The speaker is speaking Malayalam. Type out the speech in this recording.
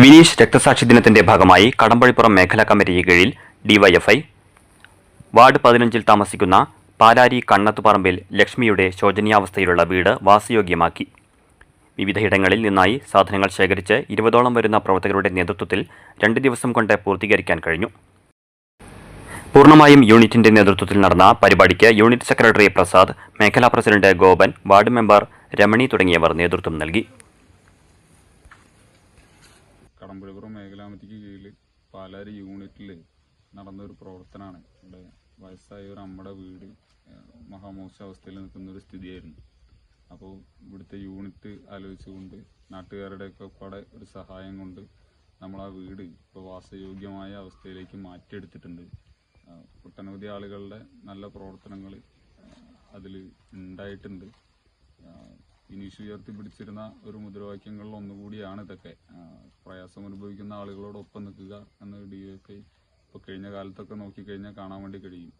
വിനീഷ് രക്തസാക്ഷി ദിനത്തിന്റെ ഭാഗമായി കടമ്പഴിപ്പുറം മേഖലാ കമ്മിറ്റിക്ക് കീഴിൽ ഡിവൈഎഫ്ഐ വാർഡ് പതിനഞ്ചിൽ താമസിക്കുന്ന പാലാരി കണ്ണത്തുപറമ്പിൽ ലക്ഷ്മിയുടെ ശോചനീയാവസ്ഥയിലുള്ള വീട് വാസയോഗ്യമാക്കി. വിവിധയിടങ്ങളിൽ നിന്നായി സാധനങ്ങൾ ശേഖരിച്ച് ഇരുപതോളം വരുന്ന പ്രവർത്തകരുടെ നേതൃത്വത്തിൽ രണ്ട് ദിവസം കൊണ്ട് പൂർത്തീകരിക്കാൻ കഴിഞ്ഞു. പൂർണമായും യൂണിറ്റിന്റെ നേതൃത്വത്തിൽ നടന്ന പരിപാടിക്ക് യൂണിറ്റ് സെക്രട്ടറി പ്രസാദ് മേഖലാ president Gopan ward member Ramani തുടങ്ങിയവർ നേതൃത്വം നൽകി. കടമ്പുഴപ്പുറം മേഖലാമതിക്ക് കീഴിൽ പാലാരി യൂണിറ്റിൽ നടന്നൊരു പ്രവർത്തനമാണ് ഇവിടെ വയസ്സായ ഒരു അമ്മയുടെ വീട് മഹാമോശ അവസ്ഥയിൽ നിൽക്കുന്ന ഒരു സ്ഥിതിയായിരുന്നു. അപ്പോൾ ഇവിടുത്തെ യൂണിറ്റ് ആലോചിച്ചുകൊണ്ട് നാട്ടുകാരുടെയൊക്കെ കൂടെ ഒരു സഹായം കൊണ്ട് നമ്മൾ ആ വീട് ഇപ്പോൾ വാസയോഗ്യമായ അവസ്ഥയിലേക്ക് മാറ്റിയെടുത്തിട്ടുണ്ട്. ഒട്ടനവധി ആളുകളുടെ നല്ല പ്രവർത്തനങ്ങൾ അതിൽ ഉണ്ടായിട്ടുണ്ട്. ഇനീഷ് ഉയർത്തി പിടിച്ചിരുന്ന ഒരു മുദ്രാവാക്യങ്ങളിൽ ഒന്നുകൂടിയാണ് ഇതൊക്കെ. പ്രയാസം അനുഭവിക്കുന്ന ആളുകളോടൊപ്പം നിൽക്കുക എന്ന് ഡി എഫ് ഐ ഇപ്പോൾ കഴിഞ്ഞ കാലത്തൊക്കെ നോക്കിക്കഴിഞ്ഞാൽ കാണാൻ വേണ്ടി കഴിയും.